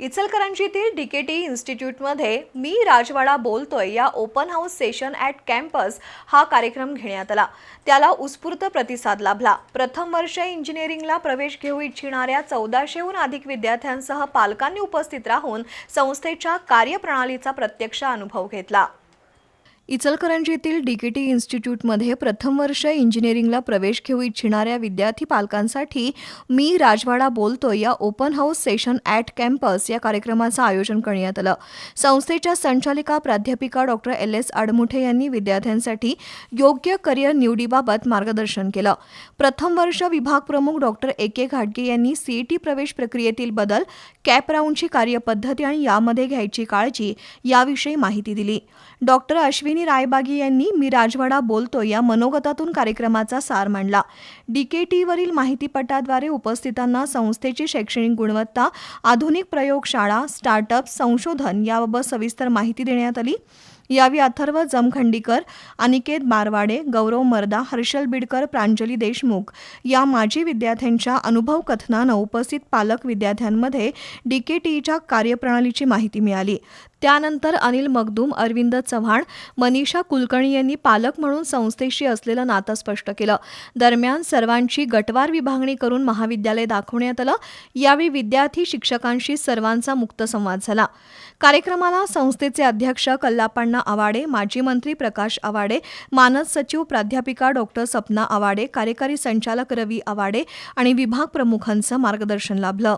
इचलकरंजीतील DKT इन्स्टिट्यूटमध्ये मी राजवाडा बोलतोय या open house session at campus हा कार्यक्रम घेण्यात आला. त्याला उत्स्फूर्त प्रतिसाद लाभला. प्रथम वर्ष इंजिनिअरिंगला प्रवेश घेऊ इच्छिणाऱ्या चौदाशेहून अधिक विद्यार्थ्यांसह पालकांनी उपस्थित राहून संस्थेच्या कार्यप्रणालीचा प्रत्यक्ष अनुभव घेतला. इचलकरंजीतील डीकेटी इन्स्टिट्यूटमध्ये प्रथम वर्ष इंजिनिअरिंगला प्रवेश घेऊ इच्छिणाऱ्या विद्यार्थी पालकांसाठी मी राजवाडा बोलतोय या open house session at campus या कार्यक्रमाचं आयोजन करण्यात आलं. संस्थेच्या संचालिका प्राध्यापिका डॉक्टर एल एस आडमुठे यांनी विद्यार्थ्यांसाठी योग्य करिअर निवडीबाबत मार्गदर्शन केलं. प्रथम वर्ष विभाग प्रमुख डॉक्टर ए के घाटगे यांनी सीईटी प्रवेश प्रक्रियेतील बदल कॅप राऊंडची कार्यपद्धती आणि यामध्ये घ्यायची काळजी याविषयी माहिती दिली. डॉक्टर अश्विन रायबागी यांनी मी राजवाडा बोलतो या मनोगतातून कार्यक्रमाचा सार मांडला. डीकेटीवरील माहितीपटाद्वारे उपस्थितांना संस्थेची शैक्षणिक गुणवत्ता आधुनिक प्रयोगशाळा स्टार्टअप संशोधन याबाबत सविस्तर माहिती देण्यात आली. यावेळी अथर्व जमखंडीकर अनिकेत बारवाडे गौरव मर्दा हर्षल बिडकर प्रांजली देशमुख या माजी विद्यार्थ्यांच्या अनुभव कथनानं उपस्थित पालक विद्यार्थ्यांमध्ये डीकेटीईच्या कार्यप्रणालीची माहिती मिळाली. त्यानंतर अनिल मगदूम अरविंद चव्हाण मनीषा कुलकर्णी यांनी पालक म्हणून संस्थेशी असलेलं नातं स्पष्ट केलं. दरम्यान सर्वांची गटवार विभागणी करून महाविद्यालय दाखवण्यात आलं. यावेळी विद्यार्थी शिक्षकांशी सर्वांचा मुक्त संवाद झाला. कार्यक्रमाला संस्थेचे अध्यक्ष कल्लापण्णा आवाडे माजी मंत्री प्रकाश आवाडे मानद सचिव प्राध्यापिका डॉक्टर सपना आवाडे कार्यकारी संचालक रवी आवाडे आणि विभाग प्रमुखांचं मार्गदर्शन लाभलं.